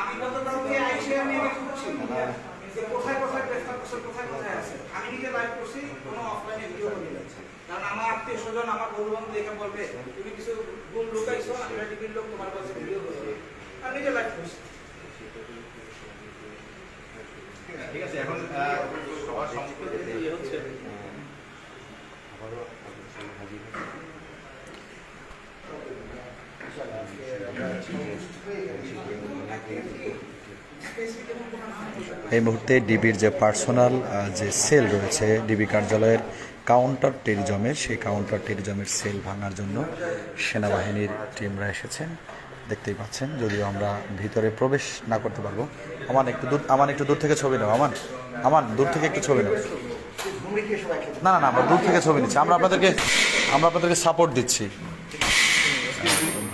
আমি গতকালকে আইসে আমি এটা খুঁজছি যে কোথায় কোথায় গ্রেফতার করছে কোথায় কোথায় আছে। আমি নিজে লাইভ করছি কোনো অফলাইনে ভিডিও করি নাই। কারণ আমার আত্মীয় স্বজন আমার বন্ধু বান্ধব দেখে বলবে তুমি কিছু গুণ লুকাইছো টিভির লোক তোমার কাছে ভিডিও করবে আমি নিজে লাইভ করছি। ঠিক আছে এখন সবার সম্মুখে যে ইয়ে হচ্ছে। এই মুহূর্তে ডিবির যে পার্সোনাল যে সেল রয়েছে, ডিবি কার্যালয়ের কাউন্টার টেরিজমের সেই কাউন্টার টেরিজমের সেল ভাঙার জন্য সেনাবাহিনীর টিমরা এসেছেন। দেখতেই পাচ্ছেন, যদিও আমরা ভিতরে প্রবেশ না করতে পারব। আমার একটু দূর আমার একটু দূর থেকে ছবি নাও আমার আমার দূর থেকে একটু ছবি নাও। না না না, আমরা দূর থেকে ছবি নিচ্ছি। আমরা আপনাদেরকে আমরা আপনাদেরকে সাপোর্ট দিচ্ছি।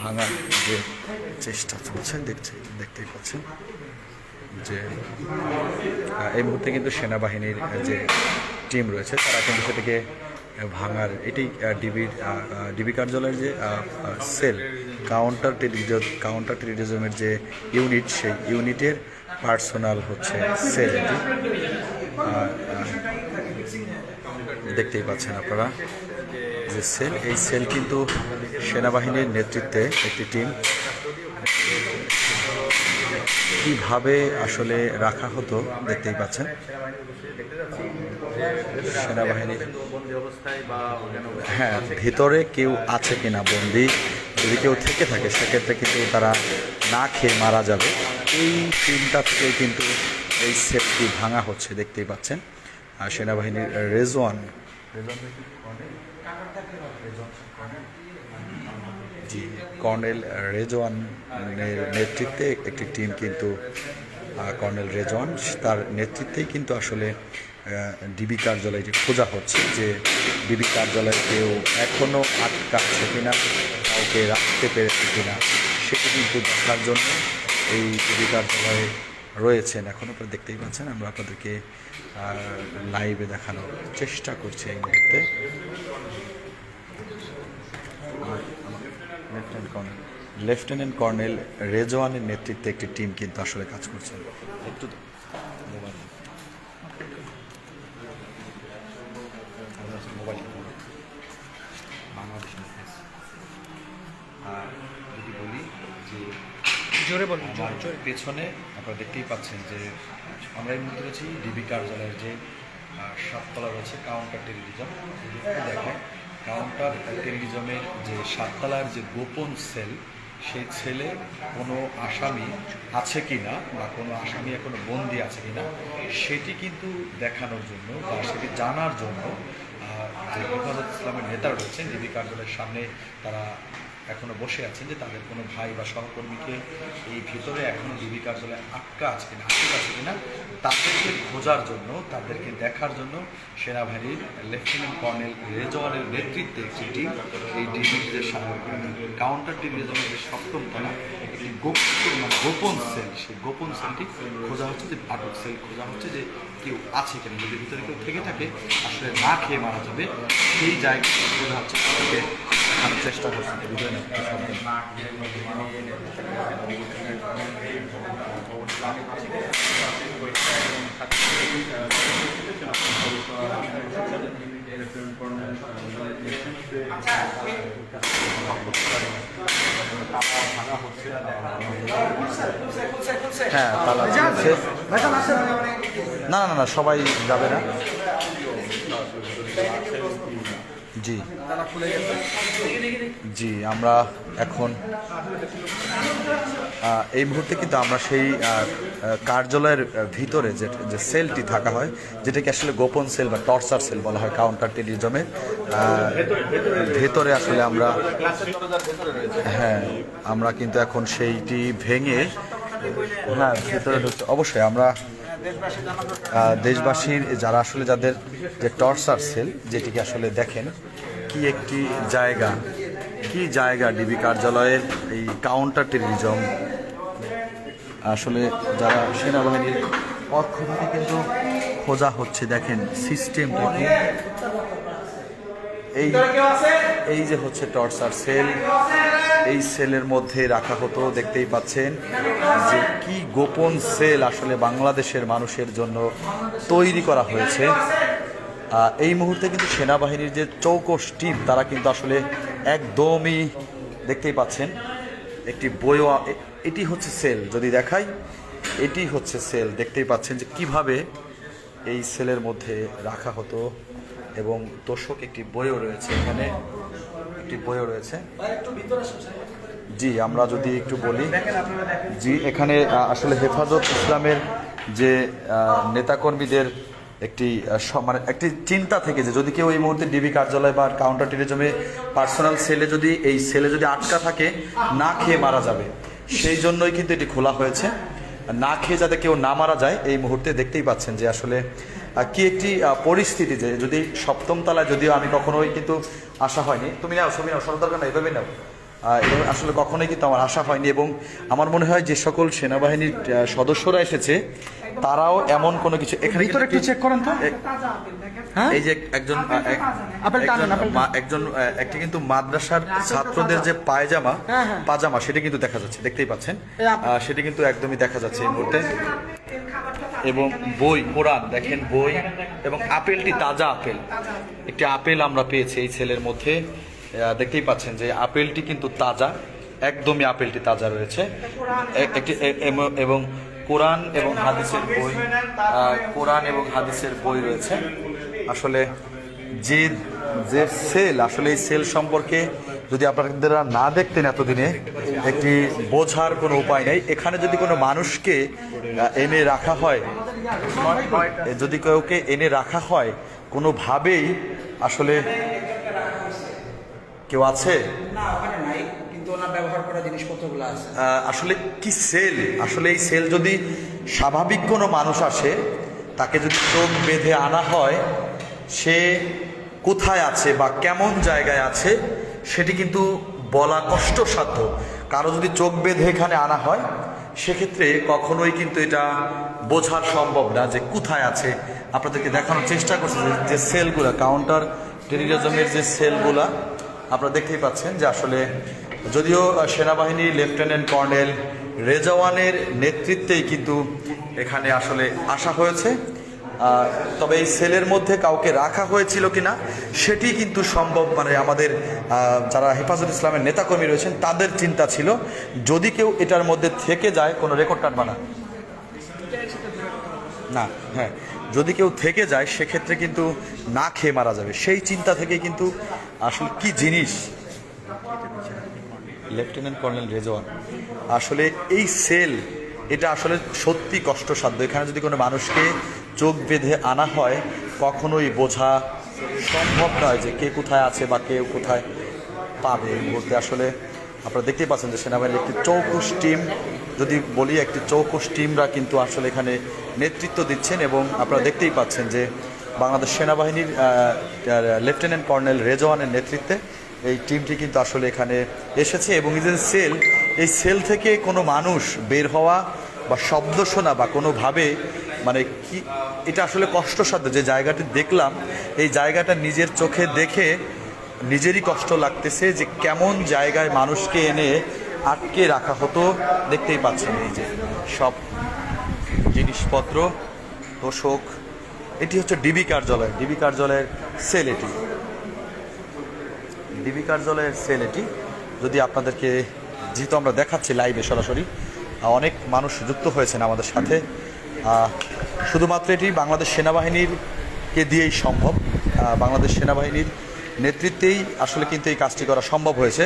ভাঙার যে চেষ্টা চলছে, দেখছি, দেখতেই পাচ্ছেন যে এই মুহূর্তে কিন্তু সেনাবাহিনীর যে টিম রয়েছে, তারা কিন্তু সেটাকে ভাঙার, এটি ডিবির ডিবি কার্যালয়ের যে সেল কাউন্টার টেলিভিজন কাউন্টার টেলিভিজনের যে ইউনিট সেই ইউনিটের পার্সোনাল হচ্ছে সেল এটি। দেখতেই পাচ্ছেন আপনারা। যে সেল, এই সেল কিন্তু সেনাবাহিনীর নেতৃত্বে একটি টিম। কীভাবে আসলে রাখা হতো দেখতেই পাচ্ছেন। সেনাবাহিনীর হ্যাঁ ভিতরে কেউ আছে কিনা বন্দি, যদি কেউ থেকে থাকে, সেক্ষেত্রে কিন্তু তারা না খেয়ে মারা যাবে। এই টিমটা থেকে কিন্তু এই সেটটি ভাঙা হচ্ছে, দেখতেই পাচ্ছেন। সেনাবাহিনীর রেজওয়ান জি কর্নেল রেজওয়ানের নেতৃত্বে একটি টিম কিন্তু কর্নেল রেজওয়ান, তার নেতৃত্বেই কিন্তু আসলে ডিবি কার্যালয়টি খোঁজা হচ্ছে যে ডিবি কার্যালয়ে কেউ এখনও আটকাচ্ছে কিনা, কাউকে রাখতে পেরেছে কিনা, সেটি কিন্তু দেখার জন্য এই ডিবি কার্যালয়ে রয়েছেন এখনও আপনারা দেখতেই পাচ্ছেন, আমরা আপনাদেরকে লাইভে দেখানোর চেষ্টা করছি এই মুহূর্তে। লেফটেন্যান্ট কর্নেল লেফটেন্যান্ট কর্নেল রেজওয়ানের নেতৃত্বে একটি টিম কিন্তু আসলে কাজ করছেন বাংলাদেশ যদি বলি যে জোরে বলুন আমার পেছনে আপনারা দেখতেই পাচ্ছেন যে আমরা এই মুহূর্তে রয়েছি ডিবি কার্যালয়ের যে সাততলা রয়েছে কাউন্টার যদি দেখেন, কাউন্টার টেলিভিশনের যে সাততলার যে গোপন সেল, সেই ছেলে কোনো আসামি আছে কি না বা কোনো আসামি এখনও বন্দি আছে কি না সেটি কিন্তু দেখানোর জন্য বা সেটি জানার জন্য যে হেফাজত ইসলামের নেতা রয়েছেন, ডিবি কার্যালয়ের সামনে তারা এখনও বসে আছেন যে তাদের কোনো ভাই বা সহকর্মীকে এই ভিতরে এখনও ডিবি কার্যালয়ে আটকা আছে কিনা, আটকে আছে কিনা, তাদেরকে খোঁজার জন্য, তাদেরকে দেখার জন্য সেনাবাহিনীর লেফটেন্যান্ট কর্নেল রেজওয়ালের নেতৃত্বে একটি টিম এই ডিবির যে কাউন্টার ডিভিশনের যে সপ্তম তলা, একটি গোপন মানে গোপন সেল সেই গোপন সেলটি খোঁজা হচ্ছে যে আটক সেল খোঁজা হচ্ছে যে কেউ আছে কিনা, যদি ভিতরে কেউ থেকে থাকে, আসলে না খেয়ে মারা যাবে, সেই জায়গায় খোঁজা হচ্ছে দেখানোর চেষ্টা করছি নেই হ্যাঁ তালা না না না সবাই যাবে না। জি। জি, আমরা এখন এই মুহূর্তে কিন্তু আমরা সেই কার্যালয়ের ভিতরে যে যে সেলটি থাকা হয়, যেটাকে আসলে গোপন সেল বা টর্চার সেল বলা হয় কাউন্টার টেলিজমে ভেতরে আসলে আমরা হ্যাঁ আমরা কিন্তু এখন সেইটি ভেঙে হ্যাঁ ভেতরে ঢুকছে। অবশ্যই আমরা দেশবাসীর, যারা আসলে যাদের যে টর্চার সেল, যেটিকে আসলে দেখেন কি একটি জায়গা? কি জায়গা ডিবি কার্যালয়ের এই কাউন্টার টেলিভিশন আসলে যারা সেনাবাহিনীর পক্ষ থেকে কিন্তু খোঁজা হচ্ছে, দেখেন সিস্টেমটা কি? এই এই যে হচ্ছে টর্চার সেল এই সেলের মধ্যে রাখা হতো, দেখতেই পাচ্ছেন যে কি গোপন সেল আসলে বাংলাদেশের মানুষের জন্য তৈরি করা হয়েছে। এই মুহূর্তে কিন্তু সেনাবাহিনীর যে চৌকস টিম, তারা কিন্তু আসলে একদমই দেখতেই পাচ্ছেন, একটি বইও এটি হচ্ছে সেল। যদি দেখাই, এটি হচ্ছে সেল। দেখতেই পাচ্ছেন যে কীভাবে এই সেলের মধ্যে রাখা হতো এবং তোষক একটি বইও রয়েছে এখানে, একটি বইও রয়েছে। জি, আমরা যদি একটু বলি, জি, এখানে আসলে হেফাজত ইসলামের যে নেতাকর্মীদের একটি মানে একটি চিন্তা থেকে যে যদি কেউ এই মুহূর্তে ডিবি কার্যালয় বা কাউন্টার টেরিজমে পার্সোনাল সেলে যদি, এই সেলে যদি আটকা থাকে, না খেয়ে মারা যাবে। সেই জন্যই কিন্তু এটি খোলা হয়েছে। না খেয়ে যাতে কেউ না মারা যায়, এই মুহূর্তে দেখতেই পাচ্ছেন যে আসলে কি একটি পরিস্থিতি যে যদি সপ্তম তলায় যদিও আমি কখনোই কিন্তু আসা হয়নি। তুমি নাও, ছবি নাও সরকার দরকার না এভাবে নাও। আসলে কখনোই কিন্তু আমার আশা হয়নি এবং আমার মনে হয় যে সকল সেনাবাহিনীর সদস্যরা এসেছে তারাও এমন কোনো কিছু এখানে ভিতরে একটু চেক করেন তো। হ্যাঁ? এই যে একজন আপেল টানেন, একজন আপেল একজন আহ, কিন্তু মাদ্রাসার ছাত্রদের যে পায়জামা হ্যাঁ, হ্যাঁ। পাজামা সেটা কিন্তু দেখা যাচ্ছে দেখতেই পাচ্ছেন। সেটি কিন্তু একদমই দেখা যাচ্ছে এই মুহূর্তে। এবং বই কোরআন দেখেন বই এবং আপেলটি তাজা আপেল। একটি আপেল আমরা পেয়েছি এই ছেলের মধ্যে। আহ, দেখতেই পাচ্ছেন যে আপেলটি কিন্তু তাজা একদমই আপেলটি তাজা রয়েছে। একটি এবং কোরআন এবং হাদিসের বই কোরআন এবং হাদিসের বই রয়েছে। আসলে যে যে সেল, আসলে এই সেল সম্পর্কে যদি আপনারা না দেখতেন এতদিনে, একটি বোঝার কোনো উপায় নেই। এখানে যদি কোনো মানুষকে এনে রাখা হয়, যদি কাউকে এনে রাখা হয়, কোনোভাবেই আসলে কেউ আছে? ব্যবহার করা জিনিসপত্রগুলো আসলে কি সেল? আসলে এই সেল যদি স্বাভাবিক কোনো মানুষ আসে, তাকে যদি চোখ বেঁধে আনা হয়, সে কোথায় আছে বা কেমন জায়গায় আছে, সেটি কিন্তু বলা কষ্টসাধ্য। কারও যদি চোখ বেঁধে এখানে আনা হয়, সেক্ষেত্রে কখনোই কিন্তু এটা বোঝার সম্ভব না যে কোথায় আছে। আপনাদেরকে দেখানোর চেষ্টা করছে যে- যে সেলগুলো কাউন্টার টেরিজমের যে সেলগুলা, আপনারা দেখতেই পাচ্ছেন যে আসলে যদিও আহ, সেনাবাহিনীর লেফটেন্যান্ট কর্নেল রেজাওয়ানের নেতৃত্বেই কিন্তু এখানে আসলে আসা হয়েছে। তবে এই সেলের মধ্যে কাউকে রাখা হয়েছিল কি না সেটি কিন্তু সম্ভব মানে আমাদের যারা হেফাজত ইসলামের নেতাকর্মী রয়েছেন তাদের চিন্তা ছিল। যদি কেউ এটার মধ্যে থেকে যায় কোনো রেকর্ড কাটবা না। না হ্যাঁ। যদি কেউ থেকে যায় সেক্ষেত্রে কিন্তু না খেয়ে মারা যাবে। সেই চিন্তা থেকে কিন্তু আসলে কি জিনিস লেফটেন্যান্ট কর্নেল রেজওয়ান আসলে এই সেল এটা আসলে সত্যি কষ্টসাধ্য। এখানে যদি কোনো মানুষকে চোখ বেঁধে আনা হয়, কখনোই বোঝা সম্ভব নয় যে কে কোথায় আছে বা কেউ কোথায় পাবে মুহূর্তে। আসলে আপনারা দেখতেই পাচ্ছেন যে সেনাবাহিনীর একটি চৌকুশ টিম যদি বলি একটি চৌকুশ টিমরা কিন্তু আসলে এখানে নেতৃত্ব দিচ্ছেন এবং আপনারা দেখতেই পাচ্ছেন যে বাংলাদেশ সেনাবাহিনীর লেফটেন্যান্ট কর্নেল রেজওয়ানের নেতৃত্বে এই টিমটি কিন্তু আসলে এখানে এসেছে এবং এই যে সেল, এই সেল থেকে কোনো মানুষ বের হওয়া বা শব্দ শোনা বা কোনোভাবে মানে কি, এটা আসলে কষ্টসাধ্য। যে জায়গাটি দেখলাম, এই জায়গাটা নিজের চোখে দেখে নিজেরই কষ্ট লাগতেছে যে কেমন জায়গায় মানুষকে এনে আটকে রাখা হতো। দেখতেই পাচ্ছেন এই যে সব জিনিসপত্র তোষক এটি হচ্ছে ডিবি কার্যালয়। ডিবি কার্যালয়ের সেল এটি। ডিবি কার্যালয়ের সেল এটি। যদি আপনাদেরকে যেহেতু আমরা দেখাচ্ছি লাইভে সরাসরি অনেক মানুষ যুক্ত হয়েছেন আমাদের সাথে। শুধুমাত্র এটি বাংলাদেশ সেনাবাহিনীরকে দিয়েই সম্ভব। বাংলাদেশ সেনাবাহিনীর নেতৃত্বেই আসলে কিন্তু এই কাজটি করা সম্ভব হয়েছে।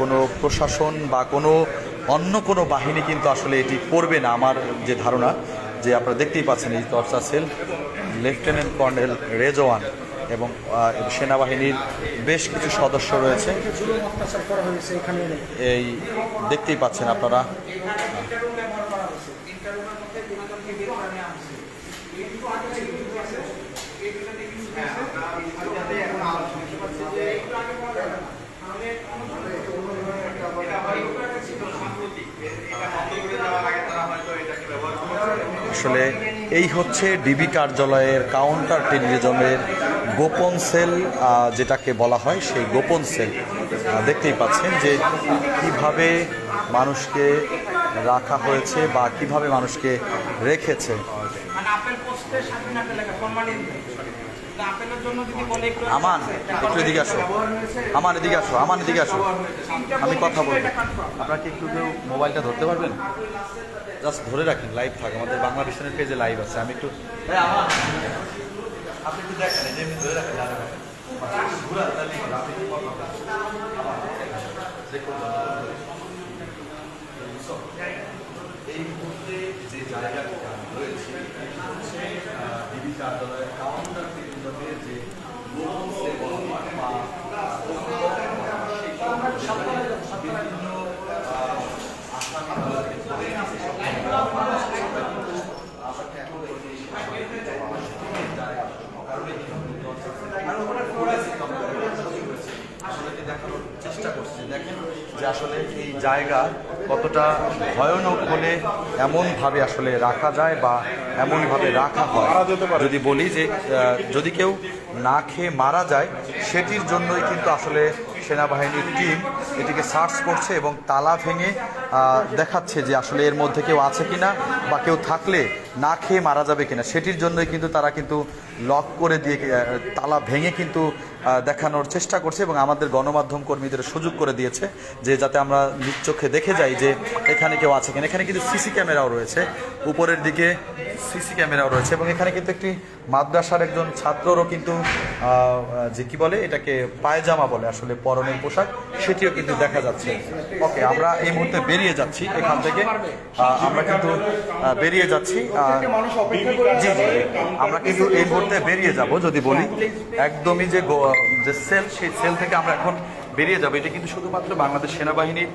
কোনো প্রশাসন বা কোনো অন্য কোনো বাহিনী কিন্তু আসলে এটি করবে না, আমার যে ধারণা। যে আপনারা দেখতেই পাচ্ছেন এই চর্চা সেল লেফটেন্যান্ট কর্নেল রেজওয়ান এবং সেনাবাহিনীর বেশ কিছু সদস্য রয়েছে। এই দেখতেই পাচ্ছেন আপনারা আসলে এই হচ্ছে ডিবি কার্যালয়ের কাউন্টার টেরিজমের গোপন সেল যেটাকে বলা হয় সেই গোপন সেল দেখতেই পাচ্ছেন যে কীভাবে মানুষকে রাখা হয়েছে বা কীভাবে মানুষকে রেখেছে। মানে আমান একটু এদিকে আসো। আমার এদিকে আসো আমান এদিকে আসো। আমি কথা বলব। আপনারা কি একটু কেউ মোবাইলটা ধরতে পারবেন? জাস্ট ধরে রাখেন লাইভ থাক। আমাদের বাংলা মিশনের পেজে লাইভ আছে। আমি একটু আপনি একটু দেখেন যে এমনি ধরে রাখেন যাবে এই মুহূর্তে যে জায়গাটা রয়েছে ডিবি কার্যালয়ের কাউন্টার কেন্দ্রের যে গোপন সেল বা বিভিন্ন আহ, আসামিগুলোকে ধরে নিয়ে যেসব মানুষকে আমাকে এখন এই আসলে দেখানোর চেষ্টা করছে। দেখেন যে আসলে এই জায়গা কতটা ভয়ানক হলে এমনভাবে আসলে রাখা যায় বা এমনভাবে রাখা হয়। যদি বলি যে যদি কেউ না খেয়ে মারা যায় সেটির জন্যই কিন্তু আসলে সেনাবাহিনীর টিম এটিকে সার্চ করছে এবং তালা ভেঙে দেখাচ্ছে যে আসলে এর মধ্যে কেউ আছে কিনা। বা কেউ থাকলে না খেয়ে মারা যাবে কিনা, সেটির জন্যই কিন্তু তারা কিন্তু লক করে দিয়ে তালা ভেঙে কিন্তু দেখানোর চেষ্টা করছে এবং আমাদের গণমাধ্যম কর্মীদের সুযোগ করে দিয়েছে যে যাতে আমরা নিজ চোখে দেখে যাই যে এখানে কেউ আছে কিনা। এখানে কিন্তু সিসি ক্যামেরাও রয়েছে। উপরের দিকে সিসি ক্যামেরাও রয়েছে এবং এখানে কিন্তু একটি মাদ্রাসার একজন ছাত্ররও কিন্তু যে কি বলে এটাকে পায়জামা বলে আসলে পরনের পোশাক, সেটিও কিন্তু দেখা যাচ্ছে। ওকে, আমরা এই মুহূর্তে বেরিয়ে যাচ্ছি এখান থেকে। আমরা কিন্তু বেরিয়ে যাচ্ছি। জি জি, আমরা কিন্তু এই মুহূর্তে বেরিয়ে যাব যদি বলি। একদমই যে যে সেল সেই সেল থেকে আমরা এখন বেরিয়ে যাব। এটা কিন্তু শুধুমাত্র বাংলাদেশ সেনাবাহিনীর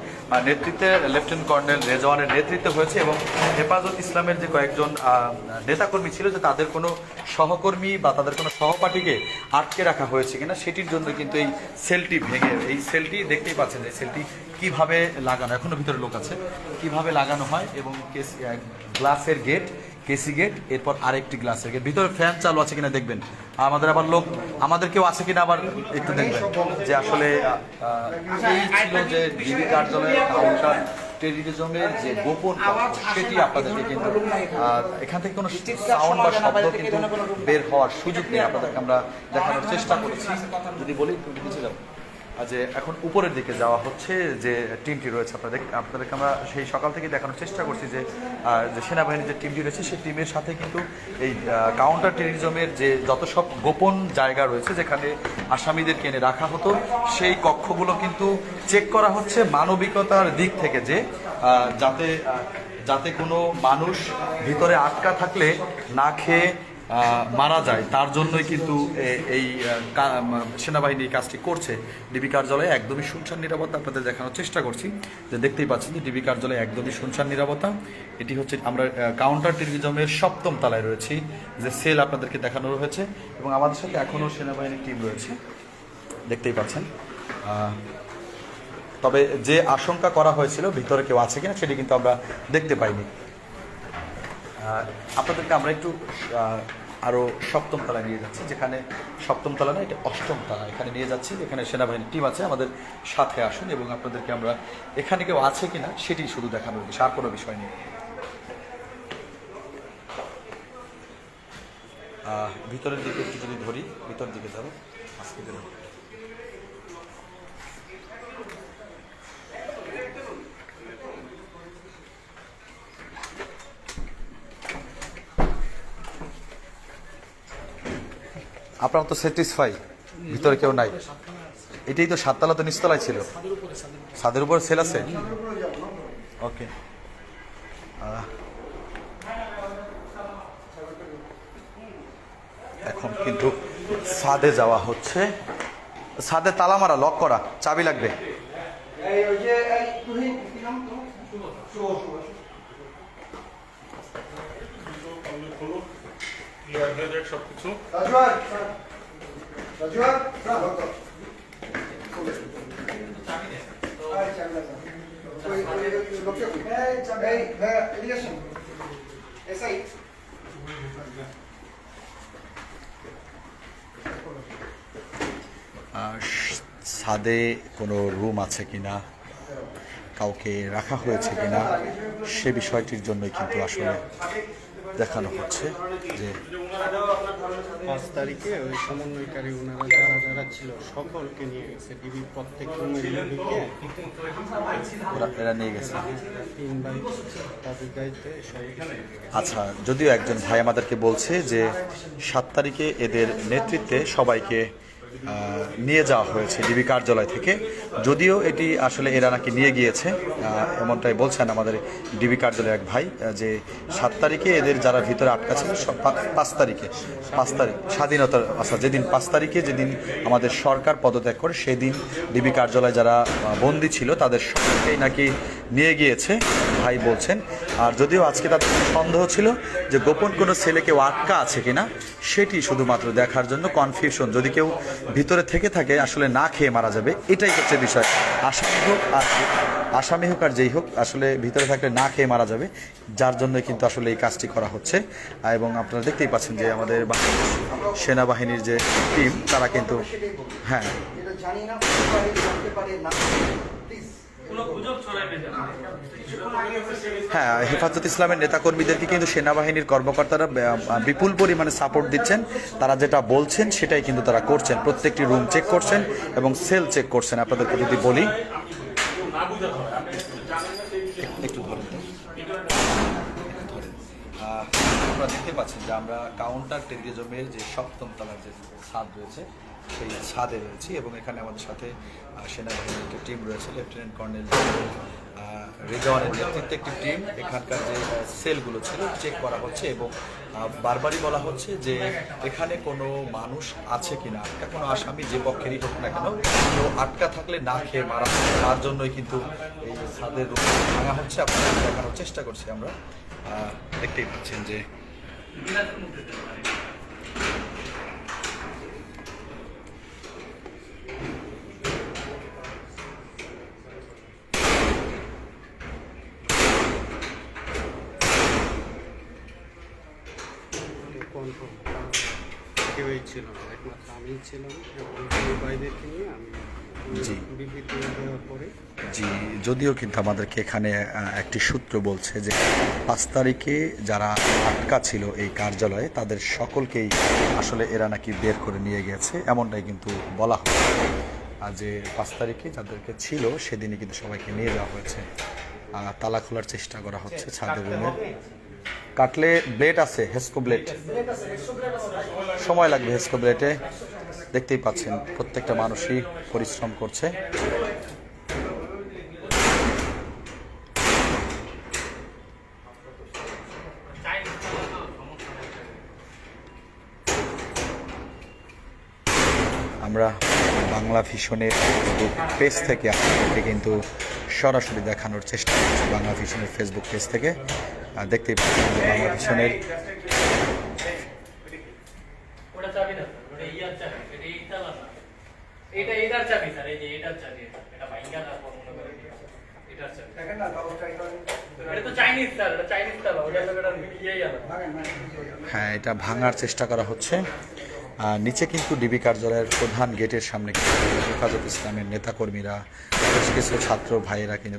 নেতৃত্বে লেফটেন্যান্ট কর্নেল রেজওয়ানের নেতৃত্বে হয়েছে এবং হেফাজত ইসলামের যে কয়েকজন নেতাকর্মী ছিল যে তাদের কোনো সহকর্মী বা তাদের কোনো সহপাঠীকে আটকে রাখা হয়েছে কিনা, সেটির জন্য কিন্তু এই সেলটি ভেঙে, এই সেলটি দেখতেই পাচ্ছেন যে সেলটি কীভাবে লাগানো, এখনও ভিতরে লোক আছে, কীভাবে লাগানো হয় এবং গ্লাসের গেট কেসি গেট, এরপর আরেকটি গ্লাসের গেট ভিতরে ফ্যান চালু আছে কিনা দেখবেন। আমাদের আবার লোক, আমাদের কেউ আছে কিনা আবার একটু দেখবেন। যে আসলে যে ডিবি কার্যালয়ের যে গোপন সেটি আপনাদেরকে কিন্তু এখান থেকে কোনো সাউন্ড বা শব্দ কিন্তু বের হওয়ার সুযোগ নেই। আপনাদেরকে আমরা দেখানোর চেষ্টা করেছি। যদি বলি তুমি নিচে যে এখন উপরের দিকে যাওয়া হচ্ছে যে টিমটি রয়েছে আপনাদের, আপনাদেরকে আমরা সেই সকাল থেকে দেখানোর চেষ্টা করছি যে যে সেনাবাহিনীর যে টিমটি রয়েছে সেই টিমের সাথে কিন্তু এই কাউন্টার টেরিজমের যে যত সব গোপন জায়গা রয়েছে যেখানে আসামিদেরকে এনে রাখা হতো, সেই কক্ষগুলো কিন্তু চেক করা হচ্ছে মানবিকতার দিক থেকে যে যাতে যাতে কোনো মানুষ ভিতরে আটকা থাকলে না খেয়ে মারা যায়। তার জন্যই কিন্তু এই সেনাবাহিনী কাজটি করছে। ডিবি কার্যালয়ে একদমই শুনশান নিরাপত্তা আপনাদের দেখানোর চেষ্টা করছি। যে দেখতেই পাচ্ছেন যে ডিবি কার্যালয়ে একদমই শুনশান নিরাপত্তা। এটি হচ্ছে আমরা কাউন্টার টেলিভিজমের সপ্তম তলায় রয়েছি, যে সেল আপনাদেরকে দেখানো হয়েছে এবং আমাদের সাথে এখনও সেনাবাহিনীর টিম রয়েছে। দেখতেই পাচ্ছেন। তবে যে আশঙ্কা করা হয়েছিল ভিতরে কেউ আছে কিনা সেটি কিন্তু আমরা দেখতে পাইনি। আপনাদেরকে আমরা একটু আহ, আরও সপ্তম তলায় নিয়ে যাচ্ছি যেখানে সপ্তম তলা না এটা অষ্টম তলা। এখানে নিয়ে যাচ্ছি এখানে সেনাবাহিনীর টিম আছে আমাদের সাথে আসুন এবং আপনাদেরকে আমরা এখানে কেউ আছে কিনা সেটি শুধু দেখানোর বিষয় আর কোনো বিষয় নেই। ভিতরের দিকে একটু যদি ধরি ভিতরের দিকে যাব আজকে দিলাম আপনার তো স্যাটিসফাই ভিতরে কেউ নাই। এটাই তো সাততলা তো নিচতলায় ছিল। ছাদের উপর সেল আছে? ওকে এখন কিন্তু ছাদে যাওয়া হচ্ছে। ছাদে তালা মারা লক করা, চাবি লাগবে এই ওই যে এই তুহিন কি নাম তোমার? শুভ শুভ শুভ সবকিছু রাজুয়ার রাজুয়ার এই ভাইয়া এদিকে আসুন এসআই আহ, ছাদে কোনো রুম আছে কিনা? কাউকে রাখা হয়েছে কিনা? সে বিষয়টির জন্যই কিন্তু আসলে দেখানো হচ্ছে যে পাঁচ তারিখে ওই সমন্বয়কারী ওনারা যারা যারা ছিল সকলকে নিয়ে গেছে ডিবি প্রত্যেক ওরা এরা নিয়ে গেছে। আচ্ছা যদিও একজন ভাই আমাদেরকে বলছে যে সাত তারিখে এদের নেতৃত্বে সবাইকে নিয়ে যাওয়া হয়েছে ডিবি কার্যালয় থেকে। যদিও এটি আসলে এরা নাকি নিয়ে গিয়েছে এমনটাই বলছেন আমাদের ডিবি কার্যালয়ের এক ভাই যে সাত তারিখে এদের যারা ভিতরে আটকা ছিল পাঁচ তারিখে, পাঁচ তারিখ, স্বাধীনতার আচ্ছা যেদিন পাঁচ তারিখে যেদিন আমাদের সরকার পদত্যাগ করে, সেদিন ডিবি কার্যালয়ে যারা বন্দী ছিল, তাদের সকলকেই নাকি নিয়ে গিয়েছে, ভাই বলছেন। আর যদিও আজকে তাদের সন্দেহ ছিল যে গোপন কোনো ছেলে কেউ আটকা আছে কিনা সেটি শুধুমাত্র দেখার জন্য কনফিউশন যদি কেউ ভিতরে থেকে থাকে, আসলে না খেয়ে মারা যাবে, এটাই হচ্ছে বিষয়। আসামি হোক আর আসামি হোক আর যেই হোক, আসলে ভিতরে থাকলে না খেয়ে মারা যাবে, যার জন্য কিন্তু আসলে এই কাজটি করা হচ্ছে। এবং আপনারা দেখতেই পাচ্ছেন যে আমাদের সেনাবাহিনীর যে টিম তারা কিন্তু হ্যাঁ। হ্যাঁ হেফাজত ইসলামের নেতাকর্মীদেরকে কিন্তু সেনাবাহিনীর কর্মকর্তারা বিপুল পরিমাণে সাপোর্ট দিচ্ছেন। তারা যেটা বলছেন, সেটাই কিন্তু তারা করছেন। প্রত্যেকটি রুম চেক করছেন এবং সেল চেক করছেন। আপনাদেরকে যদি বলি একটু ধরেন। আপনারা দেখতে পাচ্ছেন যে আমরা কাউন্টার টেলিজমের যে সপ্তম তলার যে ছাদ রয়েছে সেই ছাদে রয়েছি এবং এখানে আমাদের সাথে সেনাবাহিনীর একটি টিম রয়েছে লেফটেন্যান্ট কর্নেল রেজওয়ানের নেতৃত্বে একটি টিম। এখানকার যে সেলগুলো ছিল চেক করা হচ্ছে এবং বারবারই বলা হচ্ছে যে এখানে কোনো মানুষ আছে কিনা। আটকা কোনো আসামি যে পক্ষেরই হোক না কেন, কেউ আটকা থাকলে না খেয়ে মারা তার জন্যই কিন্তু এই ছাদের রূপ ভাঙা হচ্ছে। আপনাদের দেখানোর চেষ্টা করছি আমরা। দেখতেই পাচ্ছেন যে কেউই ছিল না একমাত্র আমি ছিলাম এবং ভাইদেরকে নিয়ে আমি জি। বিবৃতি দেওয়ার পরে। জি যদিও কিন্তু আমাদেরকে এখানে একটি সূত্র বলছে যে পাঁচ তারিখে যারা আটকা ছিল এই কার্যালয়ে তাদের সকলকেই আসলে এরা নাকি বের করে নিয়ে গেছে এমনটাই কিন্তু বলা হয় আর যে পাঁচ তারিখে যাদেরকে ছিল সেদিনই কিন্তু সবাইকে নিয়ে যাওয়া হয়েছে। তালা খোলার চেষ্টা করা হচ্ছে ছাদের রুমে। কাটলে ব্লেড আছে, হেস্কো ব্লেড। সময় লাগবে হেস্কো ব্লেডে। দেখতেই পাচ্ছেন, প্রত্যেকটা মানুষই পরিশ্রম করছে। আমরা বাংলা ভিশনের ফেসবুক পেজ থেকে আপনাদেরকে কিন্তু সরাসরি দেখানোর চেষ্টা করছি, বাংলা ভিশনের ফেসবুক পেজ থেকে। দেখতেই পাচ্ছেন যে বাংলা ভিশনের ওটা চাবি না স্যার ওটা ইয়ার চাবি এটা এই তালা না এটা এটার চাবি স্যার এই যে এটার চাবি এটা। এটা ভাইঙ্গা তারপর করে দিও। এটার চাবি। দেখেন না কাগজ ট্রাই করেন। এটা তো চাইনিজ স্যার এটা চাইনিজ তালা ওটা তো এটা ইয়েই আলাদা ভাগেন ভাগেন হ্যাঁ এটা ভাঙার চেষ্টা করা হচ্ছে। আর নিচে কিন্তু ডিবি কার্যালয়ের প্রধান গেটের সামনে কিন্তু হেফাজত ইসলামের নেতাকর্মীরা বেশ কিছু ছাত্র ভাইয়েরা কিন্তু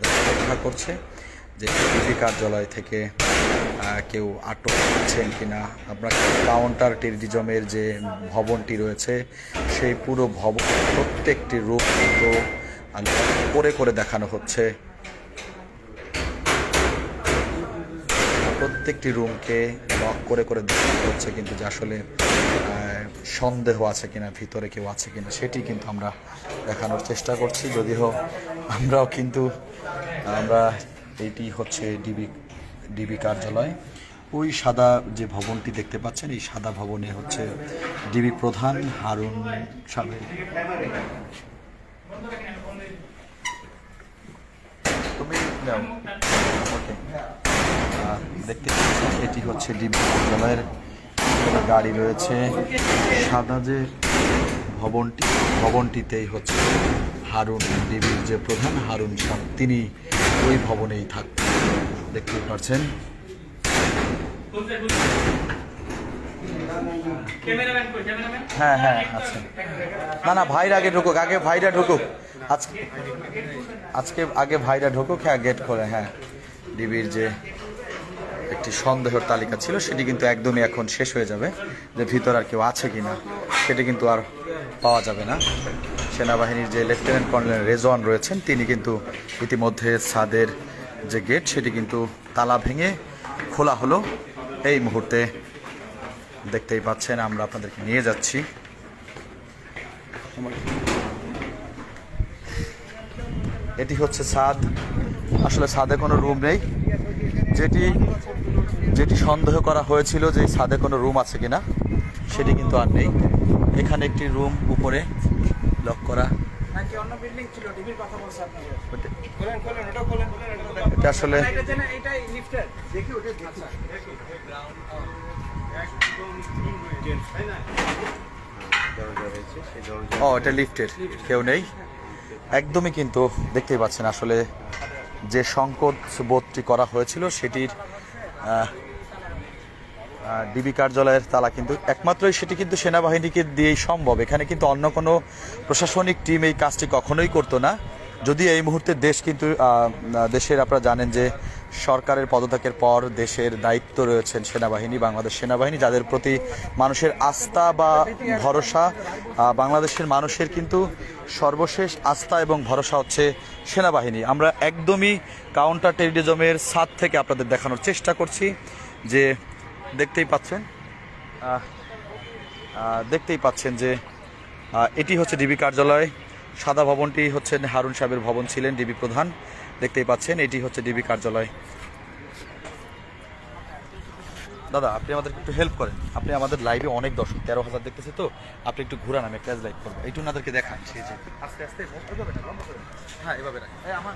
করছে। যে ডিবি কার্যালয় থেকে কেউ আটক হচ্ছেন কিনা আপনার কাউন্টার টেরিজমের যে ভবনটি রয়েছে সেই পুরো ভবন প্রত্যেকটি রূপ আহ, করে করে দেখানো হচ্ছে। প্রত্যেকটি রুমকে লক করে করে দেখানো হচ্ছে কিন্তু যে আসলে সন্দেহ আছে কিনা ভিতরে কেউ আছে কিনা সেটি কিন্তু আমরা দেখানোর চেষ্টা করছি। যদিও আমরাও কিন্তু আমরা এইটি হচ্ছে ডিবি ডিবি কার্যালয়। ওই সাদা যে ভবনটি দেখতে পাচ্ছেন, এই সাদা ভবনে হচ্ছে ডিবি প্রধান হারুন সাহেব দেখতে পাচ্ছেন এটি হচ্ছে ডিবি কার্যালয়ের গাড়ি রয়েছে। সাদা যে ভবনটি, ভবনটিতেই হচ্ছে হারুন, ডিবির যে প্রধান হারুন সাহ তিনি ওই ভবনেই থাকতেন দেখতে পাচ্ছেন হ্যাঁ হ্যাঁ আচ্ছা না না ভাইরা আগে ঢুকুক আগে ভাইরা ঢুকুক। আজকে আজকে আগে ভাইরা ঢুকুক হ্যাঁ গেট খোলে হ্যাঁ। ডিবির যে একটি সন্দেহের তালিকা ছিল সেটি কিন্তু একদমই এখন শেষ হয়ে যাবে যে ভিতর আর কেউ আছে কিনা সেটি কিন্তু আর পাওয়া যাবে না। সেনাবাহিনীর যে লেফটেন্যান্ট কর্নেল রেজওয়ান রয়েছেন, তিনি কিন্তু ইতিমধ্যে সাদের যে গেট, সেটি কিন্তু তালা ভেঙে খোলা হলো। এই মুহূর্তে দেখতেই পাচ্ছেন, আমরা আপনাদেরকে নিয়ে যাচ্ছি। এটি হচ্ছে ছাদ আসলে ছাদে কোনো রুম নেই। যেটি যেটি সন্দেহ করা হয়েছিল যে ছাদে কোনো রুম আছে কিনা, সেটি কিন্তু আর নেই। এখানে একটি রুম উপরে লক করা। এটা আসলে আচ্ছা ও এটা লিফটের কেউ নেই? একদমই কিন্তু দেখতেই পাচ্ছেন আসলে যে সংকট বোধটি করা হয়েছিল সেটির ডিবি কার্যালয়ের তালা কিন্তু একমাত্রই সেটি কিন্তু সেনাবাহিনীকে দিয়েই সম্ভব। এখানে কিন্তু অন্য কোনো প্রশাসনিক টিম এই কাজটি কখনোই করতো না। যদি এই মুহূর্তে দেশ কিন্তু দেশের আপনারা জানেন যে সরকারের পদত্যাগের পর দেশের দায়িত্ব রয়েছেন সেনাবাহিনী, বাংলাদেশ সেনাবাহিনী, যাদের প্রতি মানুষের আস্থা বা ভরসা বাংলাদেশের মানুষের কিন্তু সর্বশেষ আস্থা এবং ভরসা হচ্ছে সেনাবাহিনী। আমরা একদমই কাউন্টার টেরিজমের ছাদ থেকে আপনাদের দেখানোর চেষ্টা করছি যে দেখতেই পাচ্ছেন। দেখতেই পাচ্ছেন যে এটি হচ্ছে ডিবি কার্যালয়। সাদা ভবনটি হচ্ছে হারুন সাহেবের ভবন ছিলেন ডিবি প্রধান। দেখতেই পাচ্ছেন এটি হচ্ছে ডিবি কার্যালয়। দাদা আপনি আমাদেরকে একটু হেল্প করেন। আপনি আমাদের লাইভে অনেক দর্শক তেরো হাজার দেখতেছে তো। আপনি একটু ঘুরান আমি একটা লাইভ করব। এইটু ওনাদেরকে দেখান। সেই যে আস্তে আস্তে। হ্যাঁ এভাবে রাখ আমার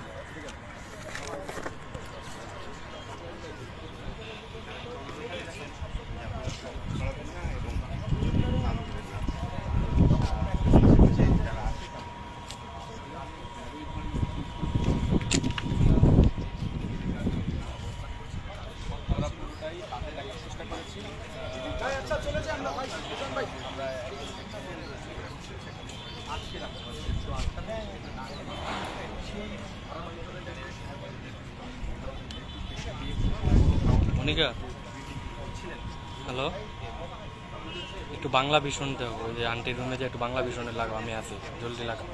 বাংলা ভীষণ দেবো ওই যে আন্টির রুমে যে একটু বাংলা ভীষণে লাগাও আমি আছি জলদি লাগাও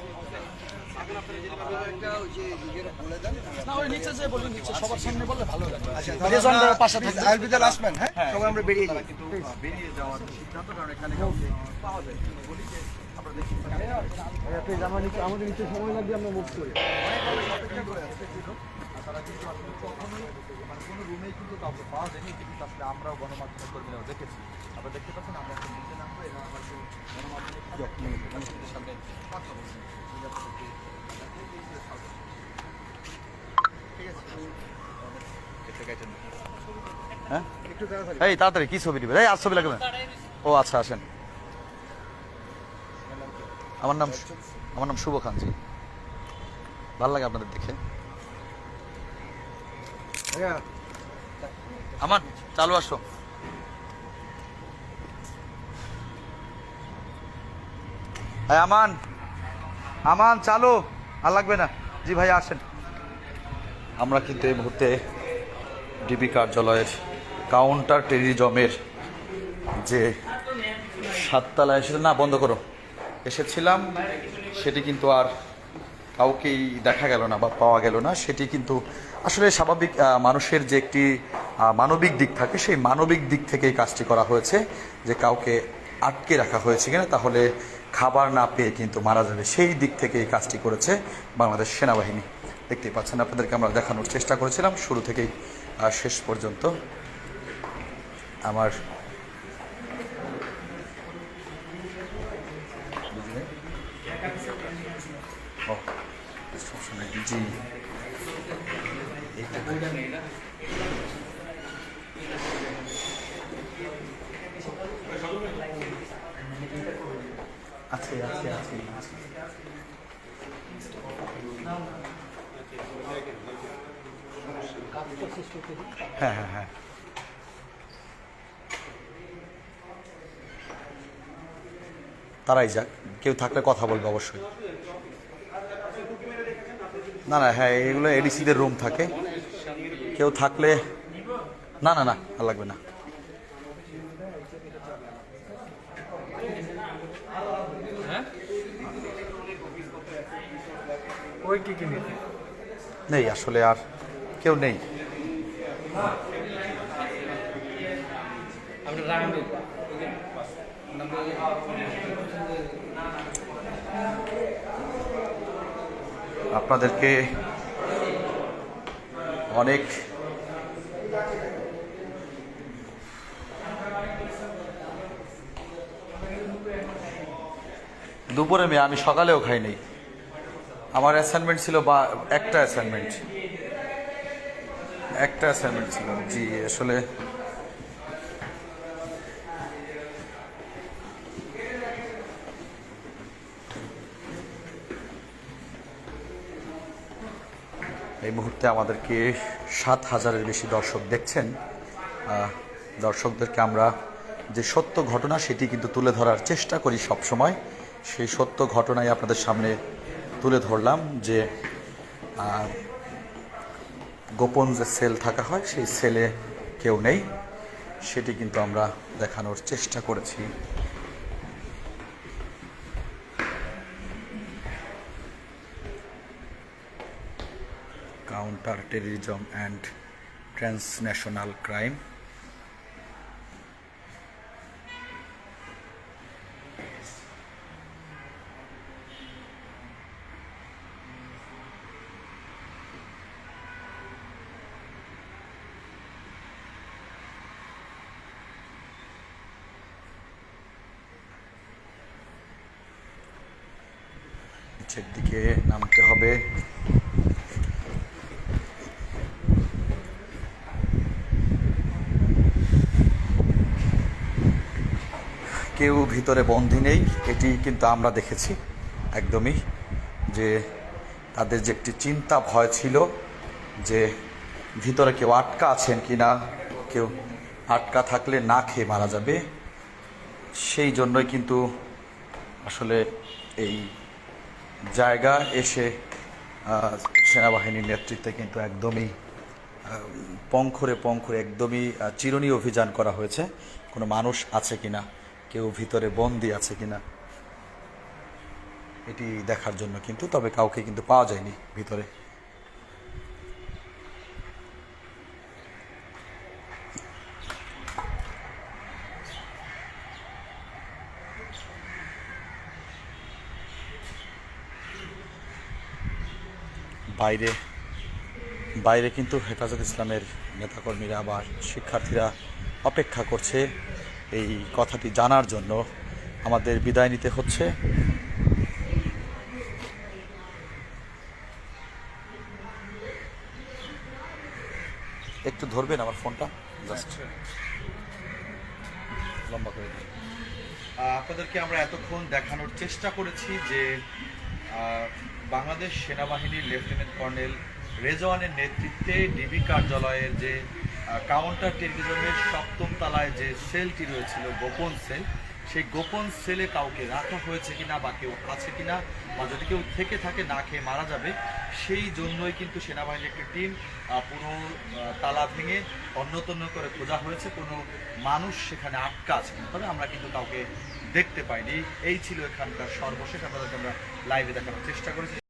না ওই নিচে যে সবার সামনে বললে ভালো লাগে রেজনরা পাশে থাকবে। আইল বিদাল আসবেন হ্যাঁ? সবাই আমরা বেরিয়ে যাই। কিন্তু বেরিয়ে যাওয়ার সিদ্ধান্ত কারণ এখানে কাউকে পাওয়া যায় না। বলি যে আমরা দেখি। আমাদের নিচে সময় লাগবে আমরা মুভ করি। তারা কিন্তু আসলে কখনোই মানে কোনো রুমেই কিন্তু কাউকে পাওয়া যায়নি কিন্তু আসলে আমরাও গণমাধ্যমের কর্মীরাও দেখেছি। আপনারা দেখতে পাচ্ছেন আমরা আমার। হ্যাঁ? এই, তাড়াতাড়ি, কি ছবি দিবে? এই, আর ছবি লাগবে ও আচ্ছা আসেন। আমার নাম আমার নাম শুভ খান, জি। ভালো লাগে আপনাদের দেখে। আমান চালু আসো। আমান। আমান, চালু। আর লাগবে না। জি ভাই, আসেন। আমরা কিন্তু এই মুহূর্তে ডিবি কার্যালয়ের কাউন্টার টেরিজমের যে সাততলায় এসে না, বন্ধ করো। এসেছিলাম, সেটি কিন্তু আর কাউকেই দেখা গেল না বা পাওয়া গেল না। সেটি কিন্তু আসলে স্বাভাবিক মানুষের যে একটি মানবিক দিক থাকে, সেই মানবিক দিক থেকে এই কাজটি করা হয়েছে, যে কাউকে আটকে রাখা হয়েছে কিনা, তাহলে খাবার না পেয়ে কিন্তু মারা যাবে। সেই দিক থেকে এই কাজটি করেছে বাংলাদেশ সেনাবাহিনী। দেখতেই পাচ্ছেন, আপনাদেরকে আমরা দেখানোর চেষ্টা করেছিলাম। শুরু থেকেই শেষ পর্যন্ত আমার জি। আছে হ্যাঁ হ্যাঁ হ্যাঁ। তারাই যাক, কেউ থাকলে কথা বলবে অবশ্যই। না না হ্যাঁ এগুলো এডিসিদের রুম থাকে। কেউ থাকলে না না না, আর লাগবে না। ওই কি কি নেই আসলে আর কেউ নেই। আপনাদেরকে অনেক দুপুরে মেয়ে আমি সকালেও খাইনি। আমার অ্যাসাইনমেন্ট ছিল বা একটা অ্যাসাইনমেন্ট একটা অ্যাসাইনমেন্ট ছিল, জি, আসলে। এই মুহূর্তে আমাদেরকে সাত হাজারের বেশি দর্শক দেখছেন। দর্শকদেরকে আমরা যে সত্য ঘটনা, সেটি কিন্তু তুলে ধরার চেষ্টা করি সব সময় সেই সত্য ঘটনাই আপনাদের সামনে তুলে ধরলাম যে গোপন যে সেল থাকা হয়, সেই সেলে কেউ নেই। সেটি কিন্তু আমরা দেখানোর চেষ্টা করেছি। Counter terrorism and transnational crime. নামতে হবে। কেউ ভিতরে বন্দি নেই, এটি কিন্তু আমরা দেখেছি একদমই, যে তাদের যে একটি চিন্তা ভয় ছিল যে ভিতরে কেউ আটকা আছেন কি না কেউ আটকা থাকলে না খেয়ে মারা যাবে, সেই জন্যই কিন্তু আসলে এই জায়গা এসে সেনাবাহিনীর নেতৃত্বে কিন্তু একদমই পঙ্খরে পঙ্খরে একদমই চিরণী অভিযান করা হয়েছে। কোনো মানুষ আছে কিনা? কেউ ভিতরে বন্দি আছে কি না এটি দেখার জন্য কিন্তু, তবে কাউকে কিন্তু পাওয়া যায়নি ভিতরে। বাইরে বাইরে কিন্তু হেফাজত ইসলামের নেতাকর্মীরা বা শিক্ষার্থীরা অপেক্ষা করছে এই কথাটি জানার জন্য। আমাদের বিদায় নিতে হচ্ছে। একটু ধরবেন আমার ফোনটা? জাস্ট লম্বা করে। আপনাদেরকে আমরা এতক্ষণ দেখানোর চেষ্টা করেছি যে বাংলাদেশ সেনাবাহিনীর লেফটেন্যান্ট কর্নেল রেজওয়ানের নেতৃত্বে ডিবি কার্যালয়ের যে কাউন্টার টেলিভিশনের সপ্তম তলায় যে সেলটি রয়েছিল, গোপন সেল সেই গোপন সেলে কাউকে রাখা হয়েছে কিনা বা কেউ আছে কিনা বা যদি কেউ থেকে থাকে, না খেয়ে মারা যাবে, সেই জন্যই কিন্তু সেনাবাহিনীর একটি টিম পুরো তালা ভেঙে অন্যতন্য করে খোঁজা হয়েছে কোনো মানুষ সেখানে আটকা আছে। তবে আমরা কিন্তু কাউকে দেখতে পাইনি। এই ছিল এখানকার সর্বশেষ। আপনাদেরকে আমরা লাইভে দেখানোর চেষ্টা করেছি।